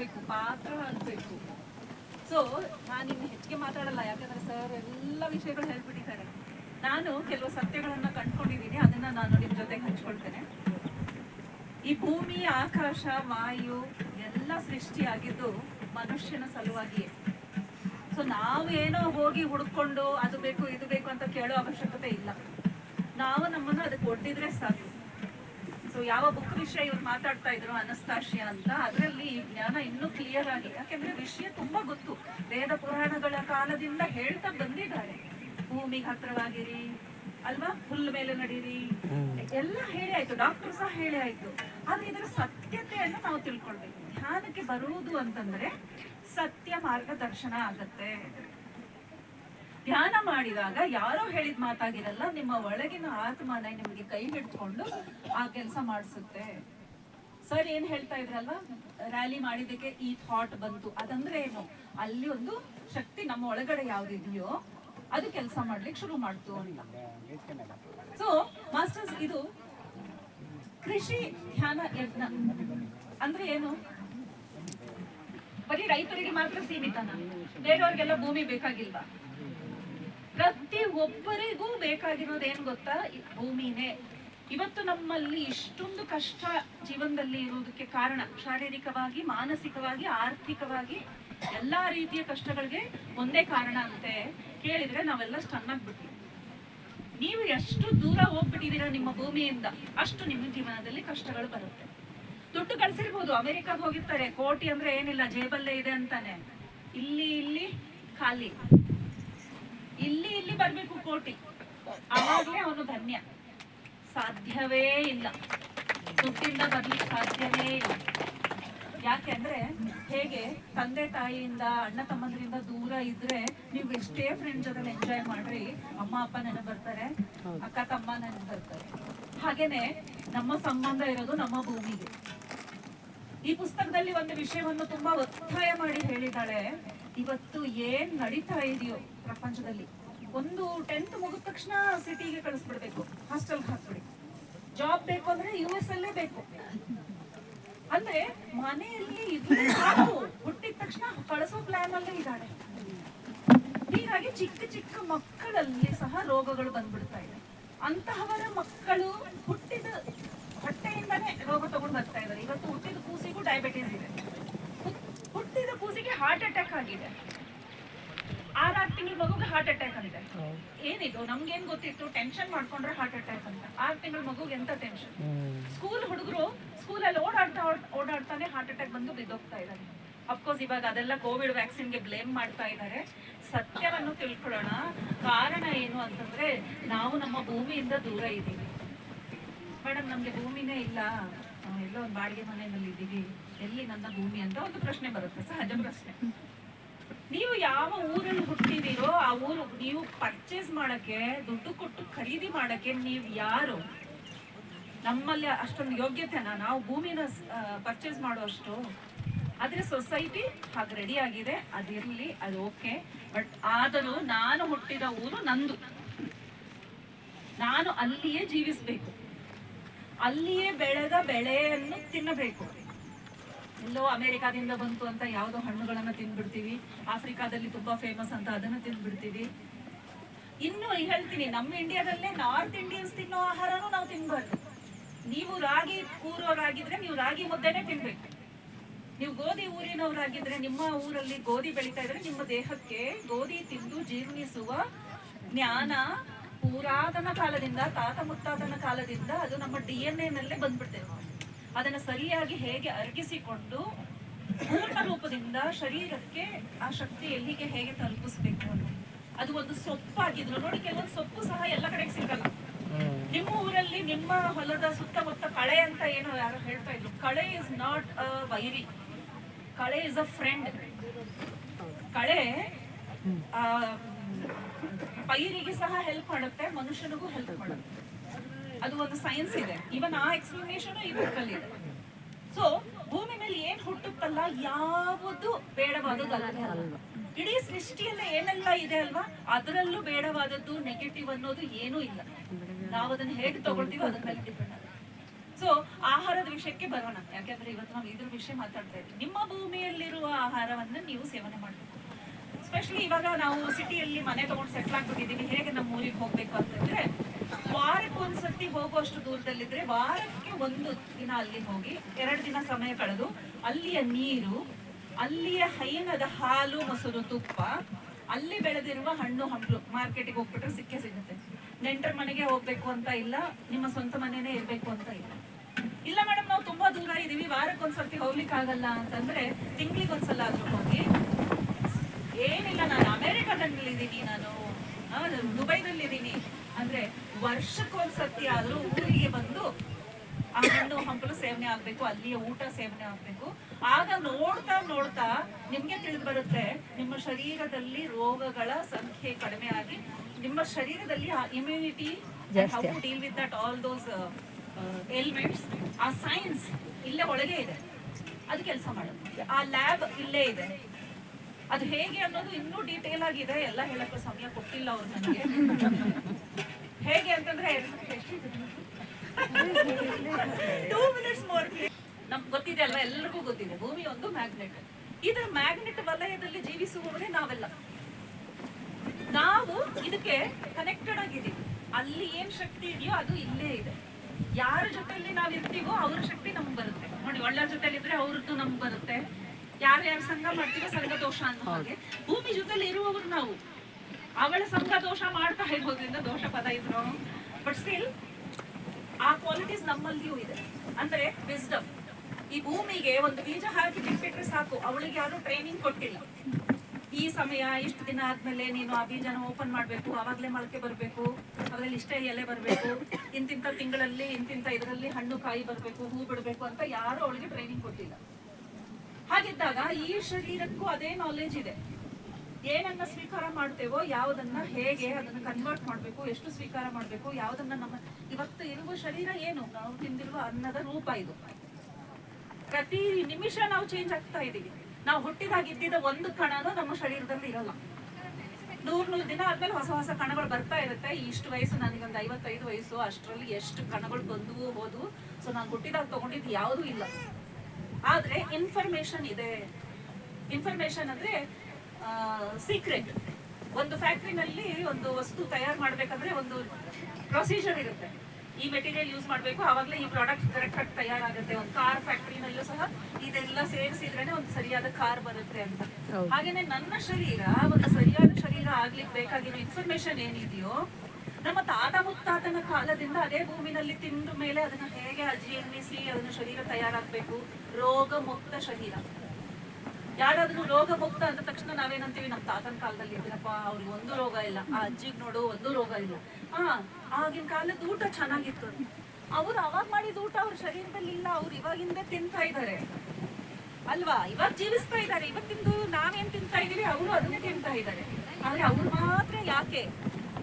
ಆಗ್ಬೇಕು ಪಾತ್ರ ಆಗ್ಬೇಕು ಸೊ ನಾನು ಇನ್ನು ಹೆಚ್ಚಿಗೆ ಮಾತಾಡಲ್ಲ, ಯಾಕಂದ್ರೆ ಸರ್ ಎಲ್ಲ ವಿಷಯಗಳು ಹೇಳ್ಬಿಟ್ಟಿದ್ದಾರೆ. ನಾನು ಕೆಲವು ಸತ್ಯಗಳನ್ನ ಕಂಡ್ಕೊಂಡಿದ್ದೀನಿ ಅದನ್ನ ನಾನು ನಿಮ್ ಜೊತೆಗೆ ಹಂಚ್ಕೊಳ್ತೇನೆ. ಈ ಭೂಮಿ, ಆಕಾಶ, ವಾಯು ಎಲ್ಲ ಸೃಷ್ಟಿಯಾಗಿದ್ದು ಮನುಷ್ಯನ ಸಲುವಾಗಿಯೇ. ಸೊ ನಾವೇನೋ ಹೋಗಿ ಹುಡ್ಕೊಂಡು ಅದು ಬೇಕು, ಇದು ಬೇಕು ಅಂತ ಕೇಳೋ ಅವಶ್ಯಕತೆ ಇಲ್ಲ. ನಾವು ನಮ್ಮನ್ನ ಅದಕ್ಕೆ ಒಡ್ಡಿದ್ರೆ ಸಾಕು. ಸೊ ಯಾವ ಬುಕ್ ವಿಷಯ ಇವ್ರು ಮಾತಾಡ್ತಾ ಇದ್ರು ಅನಸ್ತಾಶಿಯ ಅಂತ ಅದರಲ್ಲಿ ಈ ಜ್ಞಾನ ಇನ್ನೂ ಕ್ಲಿಯರ್ ಆಗಿ ಯಾಕೆಂದ್ರೆ ವಿಷಯ ತುಂಬಾ ಗೊತ್ತು. ವೇದ ಪುರಾಣಗಳ ಕಾಲದಿಂದ ಹೇಳ್ತಾ ಬಂದಿದ್ದಾರೆ. ಭೂಮಿಗೆ ಹತ್ರವಾಗಿರಿ ಅಲ್ವಾ? ಹುಲ್ ಮೇಲೆ ನಡೀರಿ. ಎಲ್ಲ ಹೇಳಿ ಆಯ್ತು. ಡಾಕ್ಟರ್ ಸಹ ಹೇಳಿ ಆಯ್ತು. ಆದ್ರೆ ಇದರ ಸತ್ಯತೆಯನ್ನು ನಾವು ತಿಳ್ಕೊಳ್ಬೇಕು. ಧ್ಯಾನಕ್ಕೆ ಬರುವುದು ಅಂತಂದ್ರೆ ಸತ್ಯ ಮಾರ್ಗದರ್ಶನ ಆಗತ್ತೆ. ಧ್ಯಾನ ಮಾಡಿದಾಗ ಯಾರೋ ಹೇಳಿದ ಮಾತಾಗಿರಲ್ಲ, ನಿಮ್ಮ ಒಳಗಿನ ಆತ್ಮನ ನಿಮಗೆ ಕೈ ಹಿಡ್ಕೊಂಡು ಆ ಕೆಲಸ ಮಾಡಿಸುತ್ತೆ. ಸರ್, ಏನ್ ಹೇಳ್ತಾ ಇದ್ರಲ್ಲ? ರ್ಯಾಲಿ ಮಾಡಿದಕ್ಕೆ ಈ ಥಾಟ್ ಬಂತು. ಅದಂದ್ರೆ ಏನು? ಅಲ್ಲಿ ಒಂದು ಶಕ್ತಿ ನಮ್ಮ ಒಳಗಡೆ ಯಾವ್ದಿದೆಯೋ ಅದು ಕೆಲಸ ಮಾಡ್ಲಿಕ್ಕೆ ಶುರು ಮಾಡ್ತು ಅಂತ. ಸೊ ಮಾಸ್ಟರ್ಸ್ ಇದು ಕೃಷಿ ಧ್ಯಾನ ಯಜ್ಞ. ಅಂದ್ರೆ ಏನು? ಬರೀ ರೈತರಿಗೆ ಮಾತ್ರ ಸೀಮಿತನ? ಬೇರೆಯವ್ರಿಗೆಲ್ಲ ಭೂಮಿ ಬೇಕಾಗಿಲ್ವಾ? ಪ್ರತಿ ಒಬ್ಬರಿಗೂ ಬೇಕಾಗಿರೋದು ಏನ್ ಗೊತ್ತಾ ಭೂಮಿನೇ. ಇವತ್ತು ನಮ್ಮಲ್ಲಿ ಇಷ್ಟೊಂದು ಕಷ್ಟ ಜೀವನದಲ್ಲಿ ಇರುವುದಕ್ಕೆ ಕಾರಣ ಶಾರೀರಿಕವಾಗಿ, ಮಾನಸಿಕವಾಗಿ, ಆರ್ಥಿಕವಾಗಿ ಎಲ್ಲಾ ರೀತಿಯ ಕಷ್ಟಗಳಿಗೆ ಒಂದೇ ಕಾರಣ ಅಂತೆ ಕೇಳಿದ್ರೆ ನಾವೆಲ್ಲ ಸ್ಟನ್ ಆಗ್ಬಿಟ್ವಿ ನೀವು ಎಷ್ಟು ದೂರ ಹೋಗ್ಬಿಟ್ಟಿದ್ದೀರಾ ನಿಮ್ಮ ಭೂಮಿಯಿಂದ, ಅಷ್ಟು ನಿಮ್ಮ ಜೀವನದಲ್ಲಿ ಕಷ್ಟಗಳು ಬರುತ್ತೆ. ದುಡ್ಡು ಕಳಿಸಿರ್ಬೋದು, ಅಮೆರಿಕಾಗ ಹೋಗಿರ್ತಾರೆ, ಕೋಟಿ ಅಂದ್ರೆ ಏನಿಲ್ಲ, ಜೇಬಲ್ಲೇ ಇದೆ ಅಂತಾನೆ. ಇಲ್ಲಿ ಇಲ್ಲಿ, ಖಾಲಿ. ಇಲ್ಲಿ ಇಲ್ಲಿ ಬರ್ಬೇಕು ಕೋಟಿ. ಅವಾಗ್ಲೇ ಅವನು ಧನ್ಯ. ಸಾಧ್ಯವೇ ಇಲ್ಲ. ದುಡ್ಡಿಂದ ಬರ್ಲಿಕ್ಕೆ ಸಾಧ್ಯವೇ ಇಲ್ಲ. ಯಾಕೆಂದ್ರೆ ಹೇಗೆ ತಂದೆ ತಾಯಿಯಿಂದ ಅಣ್ಣ ತಮ್ಮಂದ್ರಿಂದ ದೂರ ಇದ್ರೆ ನೀವು ಎಷ್ಟೇ ಫ್ರೆಂಡ್ ಜೊತೆ ಎಂಜಾಯ್ ಮಾಡ್ರಿ, ಅಮ್ಮ, ಅಪ್ಪ ನೆನಪು ಬರ್ತಾರೆ, ಅಕ್ಕ, ತಮ್ಮ ನೆನಪು ಬರ್ತಾರೆ. ಹಾಗೇನೆ ನಮ್ಮ ಸಂಬಂಧ ಇರೋದು ನಮ್ಮ ಭೂಮಿಗೆ. ಈ ಪುಸ್ತಕದಲ್ಲಿ ಒಂದು ವಿಷಯವನ್ನು ತುಂಬಾ ಒತ್ತಾಯ ಮಾಡಿ ಹೇಳಿದ್ದಾಳೆ. ಇವತ್ತು ಏನ್ ನಡೀತಾ ಇದೆಯೋ ಪ್ರಪಂಚದಲ್ಲಿ? ಒಂದು ಟೆಂತ್ ಮುಗಿದ ತಕ್ಷಣ ಸಿಟಿಗೆ ಕಳಿಸ್ಬಿಡ್ಬೇಕು ಹಾಸ್ಟೆಲ್ ಹಾಕ್ಬಿಡಿ. ಜಾಬ್ ಬೇಕು ಅಂದ್ರೆ ಯು ಎಸ್ ಅಲ್ಲೇ ಬೇಕು. ಅಂದ್ರೆ ಮನೆಯಲ್ಲಿ ಹುಟ್ಟಿದ ತಕ್ಷಣ ಕಳಿಸೋ ಪ್ಲಾನ್ ಅಲ್ಲೇ ಇದ್ದಾಳೆ. ಹೀಗಾಗಿ ಚಿಕ್ಕ ಚಿಕ್ಕ ಮಕ್ಕಳಲ್ಲಿ ಸಹ ರೋಗಗಳು ಬಂದ್ಬಿಡ್ತಾ ಇದೆ. ಅಂತಹವರ ಮಕ್ಕಳು ಹುಟ್ಟಿದ ಹೊಟ್ಟೆಯಿಂದಾನೇ ರೋಗ ತಗೊಂಡು ಬರ್ತಾ ಇದ್ದಾರೆ ಇವತ್ತು ಹುಟ್ಟಿದ ಕೂಸಿಗೂ ಡಯಾಬಿಟೀಸ್ ಇದೆ. ಹುಟ್ಟಿದ ಕೂಸಿಗೆ ಹಾರ್ಟ್ ಅಟ್ಯಾಕ್ ಆಗಿದೆ. ಆರಾರು ತಿಂಗಳ ಮಗುಗೆ ಹಾರ್ಟ್ ಅಟ್ಯಾಕ್ ಅಂತೆ. ಏನಿದು? ನಮ್ಗೇನ್ ಗೊತ್ತಿತ್ತು? ಟೆನ್ಷನ್ ಮಾಡ್ಕೊಂಡ್ರೆ ಹಾರ್ಟ್ ಅಟ್ಯಾಕ್ ಅಂತ. ಆರು ತಿಂಗಳ ಮಗುಗೆ ಎಂತ ಟೆನ್ಷನ್ ಸ್ಕೂಲ್ ಹುಡುಗರು ಸ್ಕೂಲಲ್ಲಿ ಓಡಾಡ್ತಾ ಓಡ್- ಓಡಾಡ್ತಾನೆ ಹಾರ್ಟ್ ಅಟ್ಯಾಕ್ ಬಂದು ಬಿದ್ದೋಗ್ತಾ ಇದ್ದಾರೆ. ಅಫ್ಕೋರ್ಸ್ ಇವಾಗ ಅದೆಲ್ಲ ಕೋವಿಡ್ ವ್ಯಾಕ್ಸಿನ್ಗೆ ಬ್ಲೇಮ್ ಮಾಡ್ತಾ ಇದ್ದಾರೆ. ಸತ್ಯವನ್ನು ತಿಳ್ಕೊಳ್ಳೋಣ. ಕಾರಣ ಏನು ಅಂತಂದ್ರೆ ನಾವು ನಮ್ಮ ಭೂಮಿಯಿಂದ ದೂರ ಇದ್ದೀವಿ. ಮೇಡಮ್ ನಮ್ಗೆ ಭೂಮಿನೇ ಇಲ್ಲ. ನಾವು ಎಲ್ಲೋ ಒಂದು ಬಾಡಿಗೆ ಮನೆಯಲ್ಲಿ ಇದ್ದೀವಿ ಎಲ್ಲಿ ನನ್ನ ಭೂಮಿ ಅಂತ ಒಂದು ಪ್ರಶ್ನೆ ಬರುತ್ತೆ, ಸಹಜ ಪ್ರಶ್ನೆ. ನೀವು ಯಾವ ಊರಲ್ಲಿ ಹುಟ್ಟಿದೀರೋ ಆ ಊರು ನೀವು ಪರ್ಚೇಸ್ ಮಾಡಕ್ಕೆ, ದುಡ್ಡು ಕೊಟ್ಟು ಖರೀದಿ ಮಾಡಕ್ಕೆ ನೀವು ಯಾರು? ನಮ್ಮಲ್ಲಿ ಅಷ್ಟೊಂದು ಯೋಗ್ಯತೆನ? ನಾವು ಭೂಮಿನ ಪರ್ಚೇಸ್ ಮಾಡುವಷ್ಟು ಆದ್ರೆ ಸೊಸೈಟಿ ಹಾಗೆ ರೆಡಿ ಆಗಿದೆ, ಅದಿರ್ಲಿ, ಅದು ಓಕೆ ಬಟ್ ಆದರೂ ನಾನು ಹುಟ್ಟಿದ ಊರು ನಂದು. ನಾನು ಅಲ್ಲಿಯೇ ಜೀವಿಸ್ಬೇಕು. ಅಲ್ಲಿಯೇ ಬೆಳೆದ ಬೆಳೆಯನ್ನು ತಿನ್ನಬೇಕು. ಎಲ್ಲೋ ಅಮೆರಿಕಾದಿಂದ ಬಂತು ಅಂತ ಯಾವುದೋ ಹಣ್ಣುಗಳನ್ನ ತಿಂದ್ಬಿಡ್ತೀವಿ ಆಫ್ರಿಕಾದಲ್ಲಿ ತುಂಬಾ ಫೇಮಸ್ ಅಂತ ಅದನ್ನ ತಿಂದ್ಬಿಡ್ತೀವಿ ಇನ್ನು ಹೇಳ್ತೀನಿ, ನಮ್ಮ ಇಂಡಿಯಾದಲ್ಲೇ ನಾರ್ತ್ ಇಂಡಿಯನ್ಸ್ ತಿನ್ನೋ ಆಹಾರನೂ ನಾವು ತಿನ್ಬಾರ್ದು. ನೀವು ರಾಗಿ ಊರವರಾಗಿದ್ರೆ ನೀವು ರಾಗಿ ಮುದ್ದೆನೆ ತಿನ್ಬೇಕು. ನೀವು ಗೋಧಿ ಊರಿನವರಾಗಿದ್ರೆ ನಿಮ್ಮ ಊರಲ್ಲಿ ಗೋಧಿ ಬೆಳೀತಾ ಇದ್ರೆ ನಿಮ್ಮ ದೇಹಕ್ಕೆ ಗೋಧಿ ತಿಂದು ಜೀರ್ಣಿಸುವ ಜ್ಞಾನ ಪುರಾತನ ಕಾಲದಿಂದ ತಾತ ಮುತ್ತಾತನ ಕಾಲದಿಂದ ಅದು ನಮ್ಮ ಡಿ ಎನ್ ಎನಲ್ಲೇ ಬಂದ್ಬಿಡ್ತೇವೆ ಅದನ್ನ ಸರಿಯಾಗಿ ಹೇಗೆ ಅರ್ಗಿಸಿಕೊಂಡು ಪೂರ್ಣ ರೂಪದಿಂದ ಶರೀರಕ್ಕೆ ಆ ಶಕ್ತಿ ಎಲ್ಲಿಗೆ ಹೇಗೆ ತಲುಪಿಸ್ಬೇಕು ಅಂತ ಅದು ಒಂದು ಸೊಪ್ಪಾಗಿದ್ರು. ನೋಡಿ ಕೆಲವೊಂದು ಸೊಪ್ಪು ಸಹ ಎಲ್ಲ ಕಡೆ ಸಿಗಲ್ಲ. ನಿಮ್ಮ ಊರಲ್ಲಿ ನಿಮ್ಮ ಹೊಲದ ಸುತ್ತಮುತ್ತ ಕಳೆ ಅಂತ ಏನೋ ಯಾರು ಹೇಳ್ತಾ ಇದ್ರು. ಕಳೆ ಇಸ್ ನಾಟ್ ಅ ವೈರಿ. ಕಳೆ ಇಸ್ ಅ ಫ್ರೆಂಡ್ ಕಳೆ ಆ, ಪೈರಿಗೆ ಸಹ ಹೆಲ್ಪ್ ಮಾಡುತ್ತೆ ಮನುಷ್ಯನಿಗೂ ಹೆಲ್ಪ್ ಮಾಡುತ್ತೆ. ಅದು ಒಂದು ಸೈನ್ಸ್ ಇದೆ. ಇವನ್ ಆ ಎಕ್ಸ್ಪ್ಲನೇಷನ್ ಈ ಬುಕ್ಕಲ್ಲಿ ಇದೆ. ಸೊ ಭೂಮಿ ಮೇಲೆ ಏನ್ ಹುಟ್ಟುತ್ತಲ್ಲ ಯಾವುದು ಬೇಡವಾದದ್ದು ಅಲ್ಲ ಇಡೀ ಸೃಷ್ಟಿಯಲ್ಲೇ ಏನೆಲ್ಲ ಇದೆ ಅಲ್ವಾ? ಅದರಲ್ಲೂ ಬೇಡವಾದದ್ದು ನೆಗೆಟಿವ್ ಅನ್ನೋದು ಏನೂ ಇಲ್ಲ. ನಾವು ಅದನ್ನ ಹೇಗೆ ತಗೊಳ್ತೀವೋ ಅದ್ರ ಮೇಲೆ ಡಿಪೆಂಡ್ ಸೊ ಆಹಾರದ ವಿಷಯಕ್ಕೆ ಬರೋಣ. ಯಾಕೆಂದ್ರೆ ಇವತ್ತು ನಾವು ಇದ್ರ ವಿಷಯ ಮಾತಾಡ್ತಾ ಇದ್ವಿ. ನಿಮ್ಮ ಭೂಮಿಯಲ್ಲಿರುವ ಆಹಾರವನ್ನ ನೀವು ಸೇವನೆ ಮಾಡಬೇಕು. ಸ್ಪೆಷಲಿ ಇವಾಗ ನಾವು ಸಿಟಿಯಲ್ಲಿ ಮನೆ ತಗೊಂಡು ಸೆಟ್ಲ್ ಆಗ್ಬಿಟ್ಟಿದೀವಿ. ಹೇಗೆ ನಮ್ಮ ಊರಿಗೆ ಹೋಗ್ಬೇಕು ಅಂತಂದ್ರೆ ವಾರಕ್ಕೆ ಒಂದ್ಸತಿ ಹೋಗುವಷ್ಟು ದೂರದಲ್ಲಿದ್ರೆ ವಾರಕ್ಕೆ ಒಂದು ದಿನ ಅಲ್ಲಿ ಹೋಗಿ ಎರಡು ದಿನ ಸಮಯ ಕಳೆದು ಅಲ್ಲಿಯ ನೀರು, ಅಲ್ಲಿಯ ಹೈನದ ಹಾಲು, ಮೊಸರು, ತುಪ್ಪ, ಅಲ್ಲಿ ಬೆಳೆದಿರುವ ಹಣ್ಣು, ಹಂಪಲು ಮಾರ್ಕೆಟಿಗೆ ಹೋಗ್ಬಿಟ್ರೆ ಸಿಕ್ಕೇ ಸಿಗುತ್ತೆ. ನೆಂಟರ ಮನೆಗೆ ಹೋಗ್ಬೇಕು ಅಂತ ಇಲ್ಲ, ನಿಮ್ಮ ಸ್ವಂತ ಮನೆನೇ ಇರ್ಬೇಕು ಅಂತ ಇಲ್ಲ. ಇಲ್ಲ ಮೇಡಮ್, ನಾವು ತುಂಬಾ ದೂರ ಇದೀವಿ. ವಾರಕ್ಕೆ ಒಂದ್ಸರ್ತಿ ಹೋಗ್ಲಿಕ್ಕೆ ಆಗಲ್ಲ ಅಂತಂದ್ರೆ ತಿಂಗ್ಳಿಗೆ ಒಂದ್ಸಲ ಆದ್ರೂ ಹೋಗಿ. ಏನಿಲ್ಲ, ನಾನು ಅಮೆರಿಕಾದಲ್ಲಿ ಇದ್ದೀನಿ ನಾನು. ದುಬೈದಲ್ಲಿ ಇದ್ದೀನಿ ಅಂದ್ರೆ ವರ್ಷಕ್ಕೊಂದ್ಸರ್ತಿ ಆದ್ರೂ ಊರಿಗೆ ಬಂದು ಆ ಹಣ್ಣು ಹಂಪಲು ಸೇವನೆ ಆಗ್ಬೇಕು ಅಲ್ಲಿಯ ಊಟ ಸೇವನೆ ಆಗ್ಬೇಕು. ಆಗ ನೋಡ್ತಾ ನೋಡ್ತಾ ನಿಮ್ಗೆ ತಿಳಿದು ಬರುತ್ತೆ ನಿಮ್ಮ ಶರೀರದಲ್ಲಿ ರೋಗಗಳ ಸಂಖ್ಯೆ ಕಡಿಮೆ ಆಗಿ ನಿಮ್ಮ ಶರೀರದಲ್ಲಿ ಆ immunity how to deal with that all those elements ಆ ಸೈನ್ಸ್ ಇಲ್ಲೇ ಒಳಗೆ ಇದೆ. ಅದು ಕೆಲಸ ಮಾಡುತ್ತೆ. ಆ ಲ್ಯಾಬ್ ಇಲ್ಲೇ ಇದೆ. ಅದು ಹೇಗೆ ಅನ್ನೋದು ಇನ್ನೂ ಡೀಟೇಲ್ ಆಗಿದೆ. ಎಲ್ಲ ಹೇಳಕ್ಕೆ ಸಮಯ ಕೊಟ್ಟಿಲ್ಲ ಅವ್ರು ನನಗೆ. ಹೇಗೆ ಅಂತಂದ್ರೆ ಟೂ ಮಿನಿಟ್ಸ್ ಮೋರ್ ನಮ್ಗೆ ಗೊತ್ತಿದೆ ಅಲ್ವಾ? ಎಲ್ಲರಿಗೂ ಗೊತ್ತಿದೆ. ಭೂಮಿ ಒಂದು ಮ್ಯಾಗ್ನೆಟ್ ಇದರ ಮ್ಯಾಗ್ನೆಟ್ ವಲಯದಲ್ಲಿ ಜೀವಿಸುವವರೇ ನಾವೆಲ್ಲ. ನಾವು ಇದಕ್ಕೆ ಕನೆಕ್ಟೆಡ್ ಆಗಿದ್ದೀವಿ. ಅಲ್ಲಿ ಏನ್ ಶಕ್ತಿ ಇದೆಯೋ ಅದು ಇಲ್ಲೇ ಇದೆ. ಯಾರ ಜೊತೆಲಿ ನಾವು ಇರ್ತೀವೋ ಅವ್ರ ಶಕ್ತಿ ನಮ್ಗೆ ಬರುತ್ತೆ. ನೋಡಿ, ಒಳ್ಳೆ ಜೊತೆಲಿ ಇದ್ರೆ ಅವ್ರದ್ದು ನಮ್ಗೆ ಬರುತ್ತೆ. ಯಾರ್ಯಾರ ಯಾರು ಸಂಘ ಮಾಡ್ತೀವೋ ಸಂಘ ದೋಷ ಅನ್ನೋ ಹಾಗೆ. ಭೂಮಿ ಜೊತೆಲಿ ಇರುವವರು ನಾವು. ಅವಳ ಸಂಘ ದೋಷ ಮಾಡ್ತಾ ಹೇಳ್ಬೋದ್ರಿಂದ ದೋಷ ಪದ ಇದ್ರು ಬಟ್ ಸ್ಟಿಲ್ ಆ ಕ್ವಾಲಿಟೀಸ್ ನಮ್ಮಲ್ಲಿಯೂ ಇದೆ. ಅಂದ್ರೆ ವಿಸ್ಡಮ್ ಈ ಭೂಮಿಗೆ ಒಂದು ಬೀಜ ಹಾಕಿ ಬಿಟ್ಬಿಟ್ರೆ ಸಾಕು. ಅವಳಿಗೆ ಯಾರು ಟ್ರೈನಿಂಗ್ ಕೊಟ್ಟಿಲ್ಲ. ಈ ಸಮಯ, ಇಷ್ಟು ದಿನ ಆದ್ಮೇಲೆ ನೀನು ಆ ಬೀಜನ ಓಪನ್ ಮಾಡ್ಬೇಕು. ಅವಾಗ್ಲೇ ಮೊಳಕೆ ಬರ್ಬೇಕು. ಅದ್ರಲ್ಲಿ ಇಷ್ಟೇ ಎಲೆ ಬರ್ಬೇಕು. ಇಂತಿಂತ ತಿಂಗಳಲ್ಲಿ ಇಂತಿಂತ ಇದರಲ್ಲಿ ಹಣ್ಣು ಕಾಯಿ ಬರ್ಬೇಕು, ಹೂ ಬಿಡ್ಬೇಕು ಅಂತ ಯಾರು ಅವಳಿಗೆ ಟ್ರೈನಿಂಗ್ ಕೊಟ್ಟಿಲ್ಲ. ಹಾಗಿದ್ದಾಗ ಈ ಶರೀರಕ್ಕೂ ಅದೇ ನಾಲೆಜ್ ಇದೆ. ಏನನ್ನ ಸ್ವೀಕಾರ ಮಾಡ್ತೇವೋ, ಯಾವುದನ್ನ ಹೇಗೆ ಅದನ್ನ ಕನ್ವರ್ಟ್ ಮಾಡ್ಬೇಕು, ಎಷ್ಟು ಸ್ವೀಕಾರ ಮಾಡ್ಬೇಕು, ಯಾವುದನ್ನ ನಮ್ಮ, ಇವತ್ತು ಇರುವ ಶರೀರ ಏನು? ನಾವು ತಿಂದಿರುವ ಅನ್ನದ ರೂಪ ಇದು. ಪ್ರತಿ ನಿಮಿಷ ನಾವು ಚೇಂಜ್ ಆಗ್ತಾ ಇದೀವಿ. ನಾವು ಹುಟ್ಟಿದಾಗ ಇದ್ದಿದ್ದ ಒಂದು ಕಣನೂ ನಮ್ಮ ಶರೀರದಲ್ಲಿ ಇರಲ್ಲ. ನೂರ್ ನೂರ್ ದಿನ ಆದ್ಮೇಲೆ ಹೊಸ ಹೊಸ ಕಣಗಳು ಬರ್ತಾ ಇರುತ್ತೆ. ಇಷ್ಟು ವಯಸ್ಸು, ನನಗೊಂದು ಐವತ್ತೈದು ವಯಸ್ಸು, ಅಷ್ಟರಲ್ಲಿ ಎಷ್ಟು ಕಣಗಳು ಬಂದವು ಹೋದವು. ಸೊ ನಾನು ಹುಟ್ಟಿದಾಗ ತಗೊಂಡಿದ್ದು ಯಾವುದೂ ಇಲ್ಲ. ಆದ್ರೆ ಇನ್ಫಾರ್ಮೇಶನ್ ಇದೆ. ಇನ್ಫಾರ್ಮೇಶನ್ ಅಂದ್ರೆ ಸೀಕ್ರೆಟ್ ಒಂದು ಫ್ಯಾಕ್ಟ್ರಿನಲ್ಲಿ ಒಂದು ವಸ್ತು ತಯಾರು ಮಾಡಬೇಕಂದ್ರೆ ಒಂದು ಪ್ರೊಸೀಜರ್ ಇರುತ್ತೆ. ಈ ಮೆಟೀರಿಯಲ್ ಯೂಸ್ ಮಾಡಬೇಕು ಆವಾಗಲೇ ಈ ಪ್ರಾಡಕ್ಟ್ ಕರೆಕ್ಟ್ ಆಗಿ ತಯಾರಾಗುತ್ತೆ. ಒಂದು ಕಾರ್ ಫ್ಯಾಕ್ಟ್ರಿನಲ್ಲೂ ಸಹ ಇದೆಲ್ಲ ಸೇರಿಸಿದ್ರೇನೆ ಒಂದು ಸರಿಯಾದ ಕಾರ್ ಬರುತ್ತೆ ಅಂತ. ಹಾಗೇನೆ ನನ್ನ ಶರೀರ ಒಂದು ಸರಿಯಾದ ಶರೀರ ಆಗ್ಲಿಕ್ಕೆ ಬೇಕಾಗಿರೋ ಇನ್ಫಾರ್ಮೇಶನ್ ಏನಿದೆಯೋ ನಮ್ಮ ತಾತ ಮುತ್ತಾತನ ಕಾಲದಿಂದ ಅದೇ ಭೂಮಿನಲ್ಲಿ ತಿಂದ ಮೇಲೆ ಅದನ್ನ ಹೇಗೆ ಅಜೀರ್ಣಿಸಿ ಅದನ್ನ ಶರೀರ ತಯಾರಾಗಬೇಕು? ರೋಗ ಮುಕ್ತ ಶರೀರ. ಯಾರಾದ್ರೂ ರೋಗ ಮುಕ್ತ ಅಂದ ತಕ್ಷಣ ನಾವೇನಂತೀವಿ? ನಮ್ಮ ತಾತನ ಕಾಲದಲ್ಲಿ ಇದ್ರಪ್ಪ, ಅವ್ರಿಗೆ ಒಂದು ರೋಗ ಇಲ್ಲ. ಆ ಅಜ್ಜಿಗೆ ನೋಡು, ಒಂದು ರೋಗ ಇಲ್ಲ. ಹಾ, ಆಗಿನ ಕಾಲದ ಊಟ ಚೆನ್ನಾಗಿತ್ತು. ಅವ್ರು ಅವಾಗ ಮಾಡಿದ ಊಟ ಅವ್ರ ಶರೀರದಲ್ಲಿ ಇಲ್ಲ. ಅವ್ರು ಇವಾಗಿಂದ ತಿಂತಾ ಇದ್ದಾರೆ ಅಲ್ವಾ? ಇವಾಗ ಜೀವಿಸ್ತಾ ಇದ್ದಾರೆ ಇವತ್ತಿಂದು ನಾವೇನ್ ತಿಂತಾ ಇದೀವಿ? ಅವರು ಅದನ್ನೇ ತಿಂತಾ ಇದ್ದಾರೆ ಆದ್ರೆ ಅವ್ರು ಮಾತ್ರ ಯಾಕೆ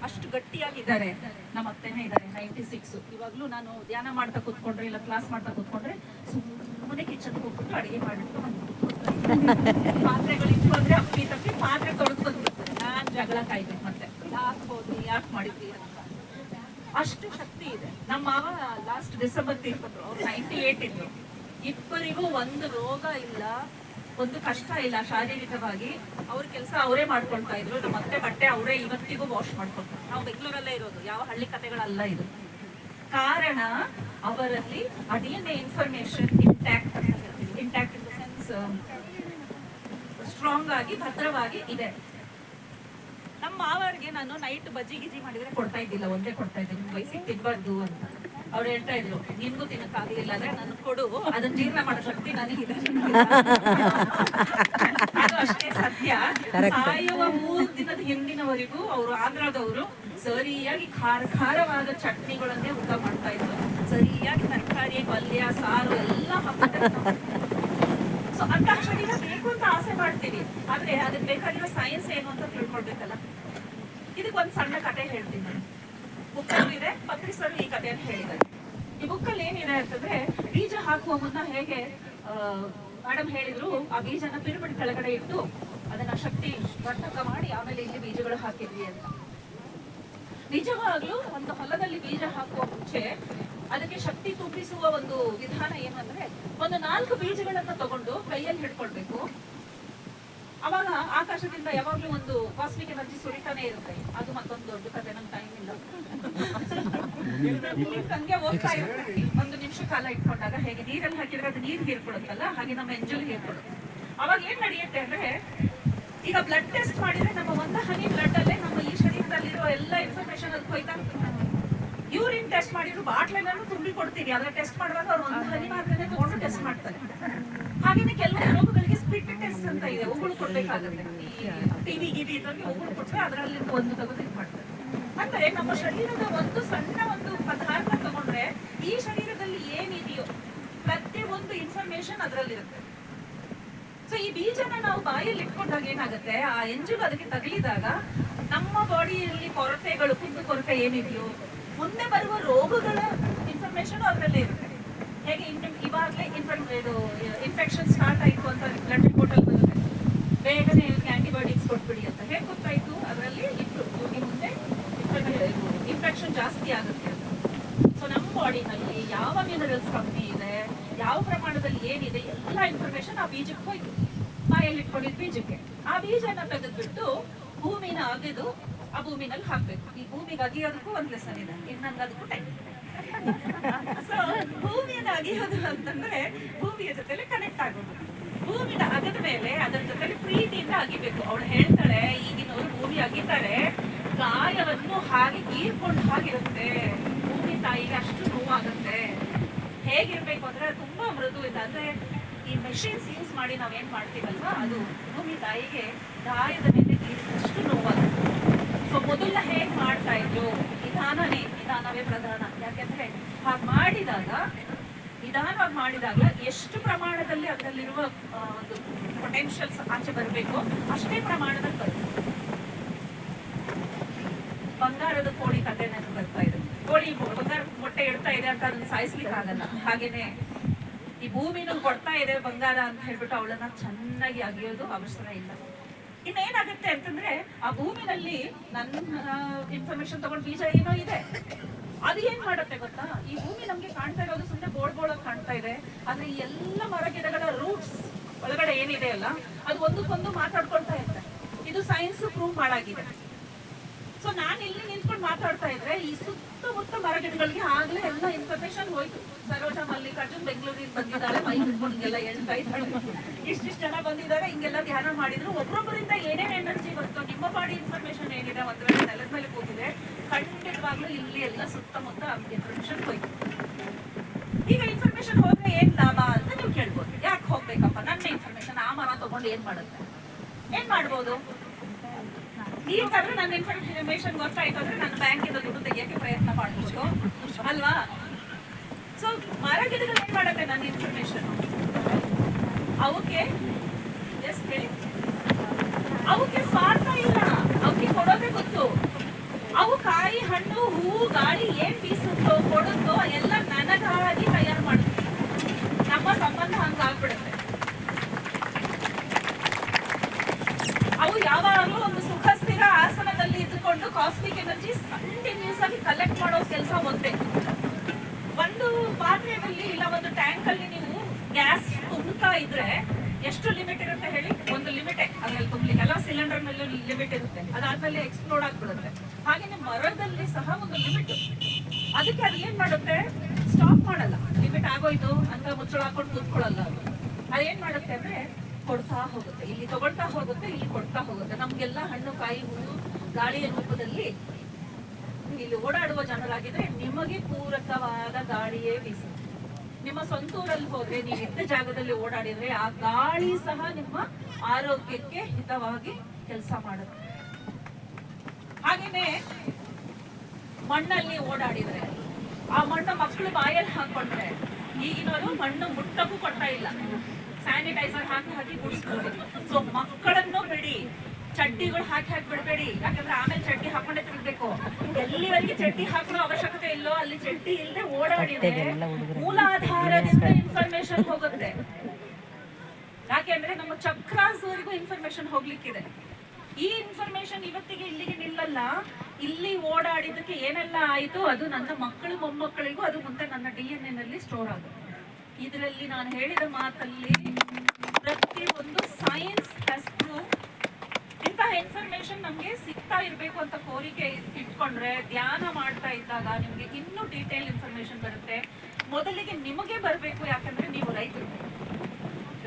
ಅಷ್ಟು ಗಟ್ಟಿಯಾಗಿದ್ದಾರೆ? ನಮ್ಮ ಅತ್ತೆನೇ ಇದ್ದಾರೆ ನೈಂಟಿ ಸಿಕ್ಸ್ ಇವಾಗ್ಲೂ ನಾನು ಧ್ಯಾನ ಮಾಡ್ತಾ ಕೂತ್ಕೊಂಡ್ರೆ, ಇಲ್ಲ ಕ್ಲಾಸ್ ಮಾಡ್ತಾ ಕೂತ್ಕೊಂಡ್ರೆ, ಸುಮ್ಮನೆ ಕಿಚನ್ ಹೋಗ್ಬಿಟ್ಟು ಅಡಿಗೆ ಮಾಡ್ಬಿಟ್ಟು ಅಷ್ಟು ಶಕ್ತಿ ಇದೆ. ನಮ್ಮ ಮಾವ ಲಾಸ್ಟ್ ಡಿಸೆಂಬರ್ ತೀರ್ಕೊಂಡ್ರು ಅವ್ರು ನೈಂಟಿ ಏಟ್ ಇದ್ರು. ಇಬ್ಬರಿಗೂ ಒಂದು ರೋಗ ಇಲ್ಲ, ಒಂದು ಕಷ್ಟ ಇಲ್ಲ ಶಾರೀರಿಕವಾಗಿ. ಅವ್ರ ಕೆಲಸ ಅವರೇ ಮಾಡ್ಕೊಳ್ತಾ ಇದ್ರು. ನಮ್ಮ ಅತ್ತೆ ಬಟ್ಟೆ ಅವರೇ ಇವತ್ತಿಗೂ ವಾಶ್ ಮಾಡ್ಕೊಳ್ತಾರೆ ನಾವು ಬೆಂಗಳೂರಲ್ಲೇ ಇರೋದು. ಯಾವ ಹಳ್ಳಿ ಕಥೆಗಳಲ್ಲ ಇದು. ಕಾರಣ, ಅವರಲ್ಲಿ ಡಿ ಇನ್ಫಾರ್ಮೇಶನ್ ಇಂಟ್ಯಾಕ್ಟ್ ಸ್ಟ್ರಾಂಗ್ ಆಗಿ ಭದ್ರವಾಗಿ ಇದೆ. ನಮ್ಮ ಮಾವರಿಗೆ ನಾನು ನೈಟ್ ಬಜ್ಜಿ ಗಿಜಿ ಮಾಡಿದ್ರೆ ಕೊಡ್ತಾ ಇದ್ದಿಲ್ಲ ಒಂದೇ ಕೊಡ್ತಾ ಇದ್ದೆ. ನಿಮ್ಗೆ ವಯಸ್ಸಿಗೆ ತಿನ್ಬಾರ್ದು ಅಂತ. ಅವ್ರು ಹೇಳ್ತಾ ಇದ್ರು ನಿನ್ಗೂ ತಿನ್ನಕ್ಕಾಗ್ಲಿಲ್ಲ ಅಂದ್ರೆ ನನ್ ಕೊಡು ಅದನ್ನ ಜೀರ್ಣ ಮಾಡೋ ಶಕ್ತಿ ನನಗಿದೆ ಅಷ್ಟೇ ಸತ್ಯ. ಸಾಯುವ ಮೂರು ದಿನದ ಹಿಂದಿನವರೆಗೂ ಅವರು ಆಂಧ್ರದವರು ಸರಿಯಾಗಿ ಖಾರ ಖಾರವಾದ ಚಟ್ನಿಗಳನ್ನೇ ಊಟ ಮಾಡ್ತಾ ಇದ್ರು. ಸರಿಯಾಗಿ ತರಕಾರಿ ಪಲ್ಯ ಸಾರು ಎಲ್ಲ ಹಾಕ್ತಾರೆ ಸೊ ಅಂತ ಆಕ್ಚುಲಿ ಬೇಕು ಅಂತ ಆಸೆ ಮಾಡ್ತೀವಿ ಆದ್ರೆ ಅದಕ್ಕೆ ಬೇಕಾಗಿರೋ ಸೈನ್ಸ್ ಏನು ಅಂತ ತಿಳ್ಕೊಳ್ಬೇಕಲ್ಲ. ಇದಕ್ಕೆ ಒಂದ್ ಸಣ್ಣ ಕತೆ ಹೇಳ್ತೀನಿ. ಬುಕ್ಕಲ್ಲೂ ಇದೆ ಪತ್ರಿಸರು ಈ ಕಥೆಯನ್ನು ಹೇಳಿದ್ದಾರೆ. ಈ ಬುಕ್ಕಲ್ಲಿ ಏನಿದೆ ಅಂತಂದ್ರೆ, ಬೀಜ ಹಾಕುವ ಮುನ್ನ ಹೇಗೆ ಮೇಡಮ್ ಹೇಳಿದ್ರು, ಆ ಬೀಜನ ಪಿರಮಿಡ್ ಕೆಳಗಡೆ ಇಟ್ಟು ಅದನ್ನ ಶಕ್ತಿ ವರ್ಧಕ ಮಾಡಿ ಆಮೇಲೆ ಇಲ್ಲಿ ಬೀಜಗಳು ಹಾಕಿದ್ವಿ ಅಂತ. ನಿಜವಾಗ್ಲೂ ಒಂದು ಹೊಲದಲ್ಲಿ ಬೀಜ ಹಾಕುವ ಮುಂಚೆ ಅದಕ್ಕೆ ಶಕ್ತಿ ತುಂಬಿಸುವ ಒಂದು ವಿಧಾನ ಏನಂದ್ರೆ ಒಂದು ನಾಲ್ಕು ಬೀಜಗಳನ್ನ ತಗೊಂಡು ಕೈಯಲ್ಲಿ ಹಿಡ್ಕೊಳ್ಬೇಕು. ಅವಾಗ ಆಕಾಶದಿಂದ ಯಾವಾಗ್ಲೂ ಒಂದು ಕಾಸ್ಮಿಕ್ ಎನರ್ಜಿ ಸುರಿತಾನೆ ಇರುತ್ತೆ. ಅದು ಮತ್ತೊಂದು ದೊಡ್ಡ ಕಥೆ ನಮ್ ಟೈಮ್ ಇಲ್ಲ ಹಂಗೆ ಹೋಗ್ತಾ ಇರುತ್ತೆ. ಒಂದು ನಿಮಿಷ ಕಾಲ ಇಟ್ಕೊಂಡಾಗ ಹೇಗೆ ನೀರಲ್ಲಿ ಹಾಕಿದ್ರೆ ಅದು ನೀರು ಹೀರ್ಕೊಡುತ್ತಲ್ಲ ಹಾಗೆ ನಮ್ಮ ಎಂಜಲ್ ಹೀರ್ಕೊಡುತ್ತೆ. ಅವಾಗ ಏನ್ ನಡೆಯುತ್ತೆ ಅಂದ್ರೆ ಈಗ ಬ್ಲಡ್ ಟೆಸ್ಟ್ ಮಾಡಿದ್ರೆ ನಮ್ಮ ಒಂದ ಹನಿ ಬ್ಲಡ್ ಅಲ್ಲೇ ನಮ್ಮ ಈ ಶರೀರದಲ್ಲಿರೋ ಎಲ್ಲ ಇನ್ಫಾರ್ಮೇಶನ್ ಅದು ಹೋಯ್ತಾ ಯೂರಿನ್ ಟೆಸ್ಟ್ ಮಾಡಿದ್ರು ಬಾಟ್ಲೆಲ್ಲೂ ತುಂಬಿ ಕೊಡ್ತೀವಿ ಅದ್ರ ಟೆಸ್ಟ್ ಮಾಡುವಾಗ ಅವ್ರು ಒಂದು ಹನಿ ಮಾತ್ರ ತಗೊಂಡು ಟೆಸ್ಟ್ ಮಾಡ್ತಾರೆ ಹಾಗೇನೆ ಕೆಲವು ರೋಗಗಳಿಗೆ ಅಂತ ಇದೆ. ಉಗುಳು ಕೊಡ್ಬೇಕಾಗುತ್ತೆ. ಟಿವಿ ಗಿವಿ ಇದ್ರಲ್ಲಿ ಉಗುಳು ಕೊಟ್ಟರೆ ಅದರಲ್ಲಿ ಒಂದು ತೆಗೆದು ಇದು ಮಾಡ್ತಾರೆ. ಅಂದ್ರೆ ನಮ್ಮ ಶರೀರದ ಒಂದು ಸಣ್ಣ ಒಂದು ಪದಾರ್ಥ ತಗೊಂಡ್ರೆ ಈ ಶರೀರದಲ್ಲಿ ಏನಿದೆಯೋ ಪ್ರತಿ ಒಂದು ಇನ್ಫಾರ್ಮೇಶನ್ ಅದರಲ್ಲಿರುತ್ತೆ. ಸೊ ಈ ಬೀಜನ ನಾವು ಬಾಯಲ್ಲಿ ಇಟ್ಕೊಂಡಾಗ ಏನಾಗುತ್ತೆ? ಆ ಎಂಜಲು ಅದಕ್ಕೆ ತಗಲಿದಾಗ ನಮ್ಮ ಬಾಡಿಯಲ್ಲಿ ಕೊರತೆಗಳು ಕುಂದು ಕೊರತೆ ಏನಿದೆಯೋ, ಮುಂದೆ ಬರುವ ರೋಗಗಳ ಇನ್ಫಾರ್ಮೇಶನ್ ಅದರಲ್ಲೇ ಇರುತ್ತೆ. ಹೇಗೆ ಇವಾಗಲೇ ಇನ್ಫೆಕ್ಷನ್ ಸ್ಟಾರ್ಟ್ ಆಯಿತು ಅಂತ ಬ್ಲಡ್ ರಿಪೋರ್ಟ್ ಅಲ್ಲಿ ಬೇಗನೆ ಆಂಟಿಬಯೋಟಿಕ್ಸ್ ಕೊಟ್ಬಿಡಿ ಅಂತ ಹೇಗೆ ಗೊತ್ತಾಯ್ತು. ಅದರಲ್ಲಿ ಇಟ್ಟು ಇವ್ರಿಗೆ ಮುಂದೆ ಇನ್ಫೆಕ್ಷನ್ ಜಾಸ್ತಿ ಆಗುತ್ತೆ ಅಂತ. ಸೊ ನಮ್ಮ ಬಾಡಿನಲ್ಲಿ ಯಾವ ಮಿನರಲ್ಸ್ ಕಮ್ಮಿ ಇದೆ, ಯಾವ ಪ್ರಮಾಣದಲ್ಲಿ ಏನಿದೆ, ಎಲ್ಲ ಇನ್ಫಾರ್ಮೇಶನ್ ಆ ಬೀಜಕ್ಕೆ ಹೋಯ್ತು. ಬಾಯಲ್ಲಿ ಇಟ್ಕೊಂಡಿದ್ ಬೀಜಕ್ಕೆ. ಆ ಬೀಜನ ತೆಗೆದ್ಬಿಟ್ಟು ಭೂಮಿನ ಅಗೆದು ಆ ಭೂಮಿನಲ್ಲಿ ಹಾಕ್ಬೇಕು. ಈ ಭೂಮಿಗೆ ಅಗಿಯೋದಕ್ಕೂ ಒಂದು ಲೆಸನ್ ಇದೆ. ಇನ್ನೊಂದು ಅದಕ್ಕೂ ಟೈಮ್ ಸೊ ಭೂಮಿಯನ್ನು ಅಗಿಯೋದು ಅಂತಂದ್ರೆ ಭೂಮಿಯ ಜೊತೆಲೆ ಕನೆಕ್ಟ್ ಆಗೋದು. ಭೂಮಿನ ಅಗದ ಮೇಲೆ ಅದರ ಜೊತೆಲಿ ಪ್ರೀತಿಯಿಂದ ಅಗಿಬೇಕು. ಅವಳು ಹೇಳ್ತಾಳೆ ಈಗಿನವರು ಭೂಮಿ ಅಗಿತಾರೆ, ಗಾಯವನ್ನು ಹಾಗೆ ಗೀರ್ಕೊಂಡು ಹಾಗಿರುತ್ತೆ. ಭೂಮಿ ತಾಯಿಗೆ ಅಷ್ಟು ನೋವಾಗುತ್ತೆ. ಹೇಗಿರ್ಬೇಕು ಅಂದ್ರೆ ತುಂಬಾ ಮೃದು ಇದೆ ಅಂದ್ರೆ ಈ ಮೆಷಿನ್ಸ್ ಯೂಸ್ ಮಾಡಿ ನಾವೇನ್ ಮಾಡ್ತೀವಲ್ವಾ? ಅದು ಭೂಮಿ ತಾಯಿಗೆ ಗಾಯದ ಮೇಲೆ ಗೀರಿದಷ್ಟು ನೋವಾಗುತ್ತೆ. ಸೊ ಮೊದಲ ಹೇಗ್ ಮಾಡ್ತಾ ಇದ್ರು? ನಿಧಾನನೇ, ನಿಧಾನವೇ ಪ್ರಧಾನ. ಯಾಕೆಂದ್ರೆ ಹಾಗೆ ಮಾಡಿದಾಗ ನಿಧಾನವಾಗಿ ಮಾಡಿದಾಗ ಎಷ್ಟು ಪ್ರಮಾಣದಲ್ಲಿ ಅದರಲ್ಲಿರುವ ಒಂದು ಪೊಟೆನ್ಷಿಯಲ್ಸ್ ಆಚೆ ಬರಬೇಕು, ಅಷ್ಟೇ ಪ್ರಮಾಣದಲ್ಲಿ ಬರುತ್ತೆ. ಬಂಗಾರದ ಕೋಳಿ ಕತೆ ನನಗೆ ಬರ್ತಾ ಇದೆ. ಕೋಳಿ ಬಂಗಾರ ಮೊಟ್ಟೆ ಇಡ್ತಾ ಇದೆ ಅಂತ ಅದನ್ನ ಸಾಯಿಸ್ಲಿಕ್ಕೆ ಆಗಲ್ಲ ಹಾಗೇನೆ ಈ ಭೂಮಿನೂ ಕೊಡ್ತಾ ಇದೆ ಬಂಗಾರ ಅಂತ ಹೇಳ್ಬಿಟ್ಟು ಅವಳನ್ನ ಚೆನ್ನಾಗಿ ಅಗಿಯೋದು ಅವಸರ ಇಲ್ಲ. ಇನ್ನೇನಾಗುತ್ತೆ ಅಂತಂದ್ರೆ ಆ ಭೂಮಿನಲ್ಲಿ ನನ್ನ ಇನ್ಫಾರ್ಮೇಶನ್ ತಗೊಂಡ್ ಬೀಜ ಏನೋ ಇದೆ. ಅದು ಏನ್ ಮಾಡುತ್ತೆ ಗೊತ್ತಾ? ಈ ಭೂಮಿ ನಮ್ಗೆ ಕಾಣ್ತಾ ಇರೋದು ಸುಮ್ಮನೆ ಬೋಳ್ ಬೋಳಾಗಿ ಕಾಣ್ತಾ ಇದೆ. ಆದ್ರೆ ಎಲ್ಲ ಮರ ಗಿಡಗಳ ರೂಟ್ಸ್ ಒಳಗಡೆ ಏನಿದೆ ಅಲ್ಲ, ಅದು ಒಂದಕ್ಕೊಂದು ಮಾತಾಡ್ಕೊಳ್ತಾ ಇರುತ್ತೆ. ಇದು ಸೈನ್ಸ್ ಪ್ರೂವ್ ಮಾಡಾಗಿದೆ. ಸೊ ನಾನು ಇಲ್ಲಿ ನಿಂತ್ಕೊಂಡು ಮಾತಾಡ್ತಾ ಇದ್ರೆ ಈ ಸುತ್ತಮುತ್ತ ಮರಗಿಡಗಳಿಗೆ ಆಗ್ಲೇ ಎಲ್ಲ ಇನ್ಫಾರ್ಮೇಶನ್ ಹೋಯ್ತು. ಸರೋಜಾ ಮಲ್ಲಿಕಾರ್ಜುನ್ ಬೆಂಗಳೂರಿಗೆ ಬಂದಿದ್ದಾರೆ, ಮೈ ಹಿಡ್ಕೊಂಡು ಹಿಂಗೆಲ್ಲ ಹೇಳ್ತಾ ಇದ್ದಾಳೆ. ಇಷ್ಟಿಷ್ಟು ಜನ ಬಂದಿದ್ದಾರೆ, ಹಿಂಗೆಲ್ಲ ಧ್ಯಾನ ಮಾಡಿದ್ರು. ಒಬ್ಬೊಬ್ಬರಿಂದ ಏನೇನ್ ಎನರ್ಜಿ ಬಂತು ನಿಮ್ಮ ಬಾಡಿ ಇನ್ಫಾರ್ಮೇಶನ್ ಏನಿದೆ ಒಂದ್ ವೇಳೆ ನೆಲದ ಮೇಲೆ ಕೂತಿದೆ ಖಂಡಿತವಾಗ್ಲೂ ಸುತ್ತಮುತ್ತ ಇನ್ಫಾರ್ಮೇಶನ್ ಹೋಯ್ತು ಈಗ ಇನ್ಫಾರ್ಮೇಶನ್ ಹೋದ್ರೆ ಏನ್ ಲಾಭ ಅಂತ ನೀವು ಕೇಳ್ಬೋದು. ಯಾಕೆ ಹೋಗ್ಬೇಕಪ್ಪ? ನನ್ನ ಇನ್ಫಾರ್ಮೇಶನ್ ಆ ಮರ ತಗೊಂಡು ಏನ್ ಮಾಡುತ್ತೆ? ಏನ್ ಮಾಡ್ಬೋದು? ತಂದ್ರೆ ನನ್ನ ಇನ್ಫಾರ್ಮೇಶನ್ ಗೊತ್ತಾಯ್ತು ಅಂದ್ರೆ ನನ್ನ ಬ್ಯಾಂಕಿಂದ ದುಡ್ಡು ತೆಗಿಯಕ್ಕೆ ಪ್ರಯತ್ನ ಮಾಡ್ಬೋದು. ಅಲ್ವಾ? ಸೊ ಮರ ಗಿಡಗಳು ಏನ್ ಮಾಡುತ್ತೆ ನನ್ನ ಇನ್ಫಾರ್ಮೇಶನ್ ಅವಕ್ಕೆ ಎಸ್ ಹೇಳಿ. ಅವಕ್ಕೆ ಸ್ವಾರ್ಥ ಇಲ್ಲ. ಅವು ಕಾಯಿ, ಹಣ್ಣು ಹೂವು ಗಾಳಿ ಏನ್ ಬೀಸುತ್ತೋ, ಕೊಡುತ್ತೋ, ಎಲ್ಲ ನನಗಾಗಿ ತಯಾರು ಮಾಡುತ್ತೆ ನಮ್ಮ ಸಂಬಂಧ ಹಂಗಾಗ್ಬಿಡುತ್ತೆ ಅವು ಯಾವಾಗಲೂ ಒಂದು ಸುಖ, ಸ್ಥಿರ ಆಸನದಲ್ಲಿ ಇದ್ದುಕೊಂಡು ಕಾಸ್ಮಿಕ್ ಎನರ್ಜಿ ಕಂಟಿನ್ಯೂಸ್ ಆಗಿ ಕಲೆಕ್ಟ್ ಮಾಡೋ ಕೆಲಸ ಒಂದೇ. ಒಂದು ಪಾತ್ರೆಯಲ್ಲಿ ಇಲ್ಲ, ಒಂದು ಟ್ಯಾಂಕ್ ಅಲ್ಲಿ ನೀವು ಗ್ಯಾಸ್ ತುಂಬುತ್ತಾ ಇದ್ರೆ ಎಷ್ಟು ಲಿಮಿಟ್ ಇರುತ್ತೆ ಹೇಳಿ? ಒಂದು ಲಿಮಿಟೇ. ಅದ್ರಲ್ಲಿ ತುಂಬಲಿಕ್ಕೆ. ಎಲ್ಲ ಸಿಲಿಂಡರ್ ಮೇಲೆ ಲಿಮಿಟ್ ಇರುತ್ತೆ. ಅದಾದ್ಮೇಲೆ ಎಕ್ಸ್ಪ್ಲೋರ್ಡ್ ಆಗ್ಬಿಡುತ್ತೆ. ಹಾಗೇನೆ ಮರದಲ್ಲಿ ಸಹ ಒಂದು ಲಿಮಿಟ್ ಅದಕ್ಕೆ ಅದು ಏನ್ ಮಾಡುತ್ತೆ? ಸ್ಟಾಪ್ ಮಾಡಲ್ಲ. ಲಿಮಿಟ್ ಆಗೋಯ್ತು ಅಂತ ಮುಚ್ಚಳ ಹಾಕೊಂಡು ಕೂತ್ಕೊಳ್ಳಲ್ಲ ಅದು. ಅದೇನ್ ಮಾಡುತ್ತೆ ಅಂದ್ರೆ ಕೊಡ್ತಾ ಹೋಗುತ್ತೆ. ಇಲ್ಲಿ ತಗೊಳ್ತಾ ಹೋಗುತ್ತೆ, ಇಲ್ಲಿ ಕೊಡ್ತಾ ಹೋಗುತ್ತೆ. ನಮ್ಗೆಲ್ಲ ಹಣ್ಣು, ಕಾಯಿ ಹೂವು ಗಾಳಿಯ ರೂಪದಲ್ಲಿ ಇಲ್ಲಿ ಓಡಾಡುವ ಜನರಾಗಿದ್ರೆ ನಿಮಗೆ ಪೂರಕವಾದ ಗಾಳಿಯೇ ಬೀಸುತ್ತೆ. ನಿಮ್ಮ ಸ್ವಂತ ಊರಲ್ಲಿ ಹೋದ್ರೆ, ನೀವು ಇದ್ದ ಜಾಗದಲ್ಲಿ ಓಡಾಡಿದ್ರೆ ಆ ಗಾಳಿ ಸಹ ನಿಮ್ಮ ಆರೋಗ್ಯಕ್ಕೆ ಹಿತವಾಗಿ ಕೆಲಸ ಮಾಡುತ್ತೆ. ಹಾಗೇನೆ ಮಣ್ಣಲ್ಲಿ ಓಡಾಡಿದ್ರೆ ಆ ಮಣ್ಣು ಮಕ್ಕಳು ಬಾಯಲ್ಲಿ ಹಾಕೊಂಡ್ರೆ ಈಗಿನವರು ಮಣ್ಣು ಮುಟ್ಟಕ್ಕೂ ಕೊಡ್ತಾ ಇಲ್ಲ. ಸ್ಯಾನಿಟೈಸರ್ ಹಾಕಿ ಹಾಕಿ ಗುಡಿಸ್ಬೋದು ಸೊ ಮಕ್ಕಳನ್ನು ಬಿಡಿ. ಚಡ್ಡಿಗಳು ಹಾಕಿ ಹಾಕಿ ಬಿಡಬೇಡಿ. ಯಾಕಂದ್ರೆ ಆಮೇಲೆ ಚಡ್ಡಿ ಹಾಕೊಂಡೆ ತಿರ್ಬೇಕು ಎಲ್ಲಿವರೆಗೆ ಚಡ್ಡಿ ಹಾಕೋ ಅವಶ್ಯಕತೆ ಇಲ್ಲೋ ಅಲ್ಲಿ ಚಡ್ಡಿ ಇಲ್ಲದೆ ಓಡಾಡಿದ್ರೆ ಮೂಲಾಧಾರದಿಂದ ಇನ್ಫಾರ್ಮೇಶನ್ ಹೋಗುತ್ತೆ. ಯಾಕೆಂದ್ರೆ ನಮ್ಮ ಚಕ್ರಾಸ್ವರೆಗೂ ಇನ್ಫಾರ್ಮೇಶನ್ ಹೋಗ್ಲಿಕ್ಕಿದೆ. ಈ ಇನ್ಫಾರ್ಮೇಶನ್ ಇವತ್ತಿಗೆ ಇಲ್ಲಿಗೆ ನಿಲ್ಲಲ್ಲ. ಇಲ್ಲಿ ಓಡಾಡಿದಕ್ಕೆ ಏನೆಲ್ಲ ಆಯಿತು? ಅದು ನನ್ನ ಮಕ್ಕಳು ಮೊಮ್ಮಕ್ಕಳಿಗೂ, ಅದು ಮುಂದೆ ನನ್ನ ಡಿ ಎನ್ನಲ್ಲಿ ಸ್ಟೋರ್ ಆಗುತ್ತೆ. ಇದರಲ್ಲಿ ನಾನು ಹೇಳಿದ ಮಾತಲ್ಲಿ ಪ್ರತಿ ಒಂದು ಸೈನ್ಸ್ ಪ್ರೂವ್ ಇಂತಹ ಇನ್ಫಾರ್ಮೇಶನ್ ನಮಗೆ ಸಿಗ್ತಾ ಇರಬೇಕು ಅಂತ ಕೋರಿಕೆ ಇಟ್ಕೊಂಡ್ರೆ, ಧ್ಯಾನ ಮಾಡ್ತಾ ಇದ್ದಾಗ ನಿಮಗೆ ಇನ್ನೂ ಡೀಟೇಲ್ ಇನ್ಫಾರ್ಮೇಶನ್ ಬರುತ್ತೆ. ಮೊದಲಿಗೆ ನಿಮಗೆ ಬರಬೇಕು ಯಾಕಂದ್ರೆ ನೀವು ರೈತರು.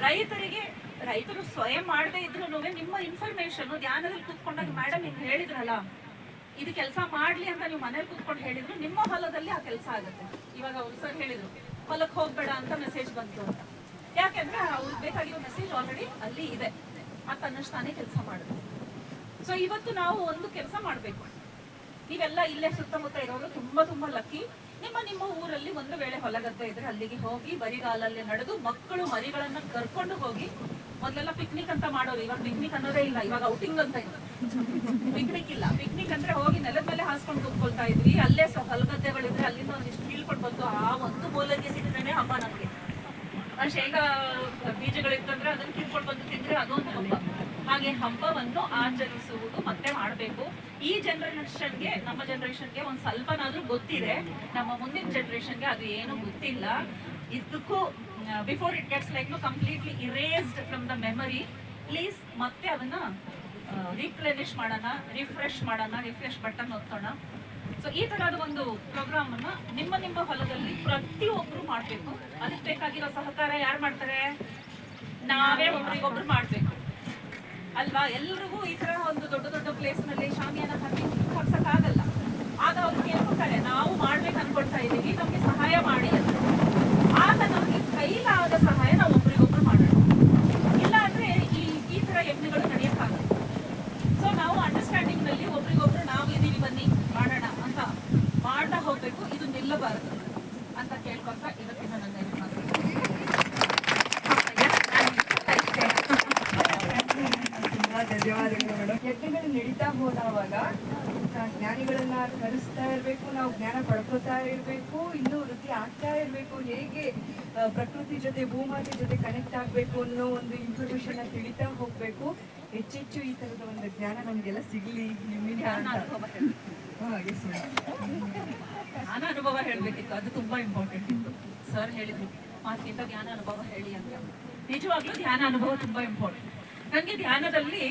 ರೈತರಿಗೆ ರೈತರು ಸ್ವಯಂ ಮಾಡದೇ ಇದ್ರು ನಿಮ್ಮ ಇನ್ಫಾರ್ಮೇಶನ್ ಧ್ಯಾನದಲ್ಲಿ ಕೂತ್ಕೊಂಡಾಗ ಮೇಡಮ್ ಹಿಂಗ್ ಹೇಳಿದ್ರಲ್ಲ, ಇದು ಕೆಲಸ ಮಾಡ್ಲಿ ಅಂತ ನೀವು ಮನೇಲಿ ಕೂತ್ಕೊಂಡು ಹೇಳಿದ್ರು, ನಿಮ್ಮ ಹೊಲದಲ್ಲಿ ಆ ಕೆಲಸ ಆಗುತ್ತೆ. ಇವಾಗ ಅವ್ರು ಸರ್ ಹೇಳಿದ್ರು ಹೊಲಕ್ಕೆ ಹೋಗ್ಬೇಡ ಅಂತ ಮೆಸೇಜ್ ಬಂತು ಅಂತ. ಯಾಕೆಂದ್ರೆ ಅವ್ರಿಗೆ ಬೇಕಾಗಿರೋ ಮೆಸೇಜ್ ಆಲ್ರೆಡಿ ಅಲ್ಲಿ ಇದೆ. ಆ ತನ್ನಷ್ಟಾನೇ ಕೆಲಸ ಮಾಡುದು. ಸೊ ಇವತ್ತು ನಾವು ಒಂದು ಕೆಲಸ ಮಾಡಬೇಕು. ನೀವೆಲ್ಲ ಇಲ್ಲೇ ಸುತ್ತಮುತ್ತ ಇರೋರು ತುಂಬಾ ತುಂಬಾ ಲಕ್ಕಿ ನಿಮ್ಮ ನಿಮ್ಮ ಊರಲ್ಲಿ ಒಂದು ವೇಳೆ ಹೊಲಗದ್ದೆ ಇದ್ರೆ ಅಲ್ಲಿಗೆ ಹೋಗಿ, ಬರಿಗಾಲಲ್ಲಿ ನಡೆದು ಮಕ್ಕಳು ಮರಿಗಳನ್ನ ಕರ್ಕೊಂಡು ಹೋಗಿ ಮೊದಲೆಲ್ಲ ಪಿಕ್ನಿಕ್ ಅಂತ ಮಾಡೋರು, ಇವಾಗ ಪಿಕ್ನಿಕ್ ಅನ್ನೋದೇ ಇಲ್ಲ, ಇವಾಗ ಔಟಿಂಗ್ ಅಂತ ಇದೆ ಪಿಕ್ನಿಕ್ ಇಲ್ಲ. ಪಿಕ್ನಿಕ್ ಅಂದ್ರೆ ಹೋಗಿ ನೆಲದ ಮೇಲೆ ಹಾಸ್ಕೊಂಡು ಕುತ್ಕೊಳ್ತಾ ಇದ್ವಿ. ಅಲ್ಲೇ ಹೊಲಗದ್ದೆಗಳಿದ್ರೆ ಅಲ್ಲಿಂದ ಒಂದಿಷ್ಟು ಕೀಳ್ಕೊಂಡು ಬಂತು ಆ ಒಂದು ಮೂಲಂಗಿ ಸಿಕ್ಕಿದ್ರೆ ಹಬ್ಬ ನಮ್ಗೆ. ಆ ಶೇಂಗಾ ಬೀಜಗಳಿತ್ತಂದ್ರೆ ಅದನ್ನ ಕಿತ್ಕೊಂಡು ಬಂದು ತಿಂದ್ರೆ ಅದೊಂದು ಹಬ್ಬ. ಹಾಗೆ ಹಬ್ಬವನ್ನು ಆಚರಿಸುವುದು ಮತ್ತೆ ಮಾಡಬೇಕು. ಈ ಜನರೇಷನ್ಗೆ ನಮ್ಮ ಜನರೇಷನ್ಗೆ ಒಂದ್ ಸ್ವಲ್ಪನಾದ್ರೂ ಗೊತ್ತಿದೆ. ನಮ್ಮ ಮುಂದಿನ ಜನರೇಷನ್ಗೆ ಅದು ಏನು ಗೊತ್ತಿಲ್ಲ. ಇದಕ್ಕೂ before it gets like completely erased from the memory please ಮತ್ತೆ ಅದನ್ನ ರೀಪ್ಲೆನಿಶ್ ಮಾಡೋಣ ರಿಫ್ರೆಶ್ ಮಾಡೋಣ ರಿಫ್ರೆಶ್ ಬಟನ್ ಒತ್ತೋಣ. ಸೊ ಈ ತರಹದ ಒಂದು ಪ್ರೋಗ್ರಾಮ್ ಅನ್ನ ನಿಮ್ಮ ನಿಮ್ಮ ಹೊಲದಲ್ಲಿ ಪ್ರತಿಯೊಬ್ರು ಮಾಡಬೇಕು. ಅದಕ್ಕೆ ಬೇಕಾಗಿರೋ ಸಹಕಾರ ಯಾರು ಮಾಡ್ತಾರೆ? ನಾವೇ ಒಬ್ರಿಗೊಬ್ರು ಮಾಡಬೇಕು. ಅಲ್ವಾ? ಎಲ್ರಿಗೂ ಈ ತರ ಒಂದು ದೊಡ್ಡ ದೊಡ್ಡ ಪ್ಲೇಸ್ನಲ್ಲಿ ಶಾಮಿಯಾನ ಹಾಕಿ ಹಾಕ್ಸಕ್ ಆಗಲ್ಲ. ಆಗ ಏನು ಕೇಳ್ಕೊತಾರೆ ನಾವು ಮಾಡ್ಬೇಕು ಅನ್ಕೊಳ್ತಾ ಇದ್ದೀವಿ. ನಮಗೆ ಸಹಾಯ ಮಾಡಿ ಅಂತ. ಆಗ ನಮ್ಗೆ ಕೈಲಾದ ಸಹಾಯ ನಾವು ಒಬ್ರಿಗೊಬ್ರು ಮಾಡೋಣ ಇಲ್ಲ ಅಂದ್ರೆ ಈ ಈ ತರ ಯಜ್ಞಗಳು ನಡೆಯಕ್ಕಾಗಲ್ಲ. ಸೊ ನಾವು ಅಂಡರ್ಸ್ಟ್ಯಾಂಡಿಂಗ್ನಲ್ಲಿ ಒಬ್ರಿಗೊಬ್ರು ನಾವು ಇದೀವಿ ಬನ್ನಿ, ಮಾಡೋಣ ಅಂತ ಮಾಡ್ತಾ ಹೋಗ್ಬೇಕು. ಇದು ನಿಲ್ಲಬಾರದು ಅಂತ ಕೇಳ್ಕೊಂತ ಇವತ್ತಿನ ನನ್ನ ಧನ್ಯವಾದಗಳು ಯಜ್ಞಗಳು ನಡೀತಾ ಹೋದವಾಗ ಜ್ಞಾನಿಗಳನ್ನ ಕಲಿಸ್ತಾ ಇರಬೇಕು, ನಾವು ಜ್ಞಾನ ಪಡ್ಕೋತಾ ಇರಬೇಕು, ಇನ್ನೂ ವೃತ್ತಿ ಆಗ್ತಾ ಇರಬೇಕು, ಹೇಗೆ ಪ್ರಕೃತಿ ಜೊತೆ ಭೂಮಾತೆ ಜೊತೆ ಕನೆಕ್ಟ್ ಆಗಬೇಕು ಅನ್ನೋ ಒಂದು ಇನ್ಫಾರ್ಮೇಶನ್ ತಿಳಿತಾ ಹೋಗ್ಬೇಕು. ಹೆಚ್ಚೆಚ್ಚು ಈ ತರದ ಒಂದು ಜ್ಞಾನ ನಮಗೆಲ್ಲ ಸಿಗ್ಲಿ ನಿಮ್ಮಿಂದ ಜ್ಞಾನ ಅನುಭವ ಹೇಳ್ಬೇಕಿತ್ತು ಅದು ತುಂಬಾ ಇಂಪಾರ್ಟೆಂಟ್ ಇತ್ತು. ಸರ್ ಹೇಳಿದ್ರು ಮಾತಿಗಿಂತ ಧ್ಯಾನ ಅನುಭವ ಹೇಳಿ ಅಂತ. ನಿಜವಾಗ್ಲೂ ಧ್ಯಾನ ಅನುಭವ ತುಂಬಾ ಇಂಪಾರ್ಟೆಂಟ್ ನನಗೆ ಧ್ಯಾನದಲ್ಲಿ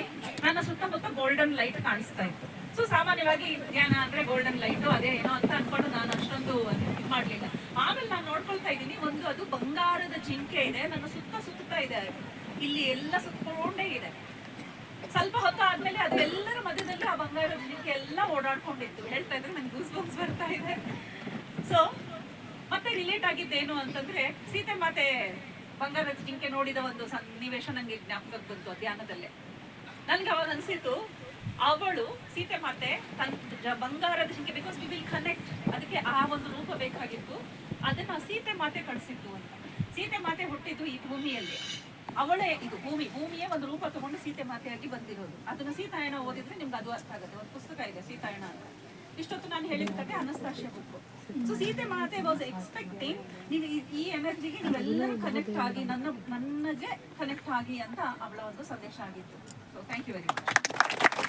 ನನ್ನ ಸುತ್ತಮುತ್ತ ಗೋಲ್ಡನ್ ಲೈಟ್ ಕಾಣಿಸ್ತಾ ಇತ್ತು. ಸೊ ಸಾಮಾನ್ಯವಾಗಿ ಧ್ಯಾನ ಅಂದ್ರೆ ಗೋಲ್ಡನ್ ಲೈಟ್ ಅದೇ ಏನೋ ಅಂತ ಅನ್ಕೊಂಡು ನಾನು ಅಷ್ಟೊಂದು ಇದು ಮಾಡ್ಲಿಲ್ಲ. ಆಮೇಲೆ ನಾನು ನೋಡ್ಕೊಳ್ತಾ ಇದ್ದೀನಿ. ಒಂದು ಅದು ಬಂಗಾರದ ಜಿಂಕೆ ಇದೆ. ನನ್ನ ಸುತ್ತ ಸುತ್ತಾ ಇದೆ ಇಲ್ಲಿ ಎಲ್ಲ ಸುತ್ತಕೊಂಡೇ ಇದೆ. ಸ್ವಲ್ಪ ಹೊತ್ತು ಆದ್ಮೇಲೆ ಅದೆಲ್ಲರ ಮಧ್ಯದಲ್ಲಿ ಆ ಬಂಗಾರದ ಜಿಂಕೆ ಎಲ್ಲ ಓಡಾಡ್ಕೊಂಡಿತ್ತು. ಹೇಳ್ತಾ ಇದ್ರೆ ನನ್ಗೆ ಗೂಸ್ ಬಂಪ್ಸ್ ಬರ್ತಾ ಇದೆ. ಸೊ ಮತ್ತೆ ರಿಲೇಟ್ ಆಗಿದ್ದೇನು ಅಂತಂದ್ರೆ, ಸೀತೆ ಮಾತೆ ಬಂಗಾರದ ಜಿಂಕೆ ನೋಡಿದ ಒಂದು ಸನ್ನಿವೇಶ ನಂಗೆ ಜ್ಞಾಪಕಕ್ಕೆ ಬಂತು ಧ್ಯಾನದಲ್ಲೇ ನನ್ಗೆ ಅವಾಗ ಅನ್ಸಿತ್ತು ಅವಳು ಸೀತೆ ಮಾತೆ ತನ್ನ ಬಂಗಾರದ ಹಿಂಗೆ ಬಿಕಾಸ್ ವಿ ವಿಲ್ ಕನೆಕ್ಟ್ ಅದಕ್ಕೆ ಆ ಒಂದು ರೂಪ ಬೇಕಾಗಿತ್ತು. ಅದನ್ನ ಸೀತೆ ಮಾತೆ ಕಳಿಸಿದ್ದು ಅಂತ. ಸೀತೆ ಮಾತೆ ಹುಟ್ಟಿದ್ದು ಈ ಭೂಮಿಯಲ್ಲಿ. ಅವಳೇ ಇದು ಭೂಮಿ. ಭೂಮಿಯೇ ಒಂದು ರೂಪ ತಗೊಂಡು ಸೀತೆ ಮಾತೆಯಾಗಿ ಬಂದಿರೋದು. ಅದನ್ನ ಸೀತಾಯಣ ಓದಿದ್ರೆ ನಿಮ್ಗೆ ಅದು ಅರ್ಥ ಆಗುತ್ತೆ. ಒಂದು ಪುಸ್ತಕ ಇದೆ ಸೀತಾಯಣ ಅಂತ. ಇಷ್ಟೊತ್ತು ನಾನು ಹೇಳಿದ ಕತೆ ಅನಸ್ತಾಶ್ಯ ಬುಕ್. ಸೊ ಸೀತೆ ಮಾತೆ ವಾಸ್ ಎಕ್ಸ್ಪೆಕ್ಟಿಂಗ್ ನೀವು ಈ- ಈ ಎನರ್ಜಿಗೆ ನೀವೆಲ್ಲರೂ ಕನೆಕ್ಟ್ ಆಗಿ, ನನ್ನ ನನಗೆ ಕನೆಕ್ಟ್ ಆಗಿ ಅಂತ ಅವಳ ಒಂದು ಸಂದೇಶ ಆಗಿತ್ತು. So thank you very much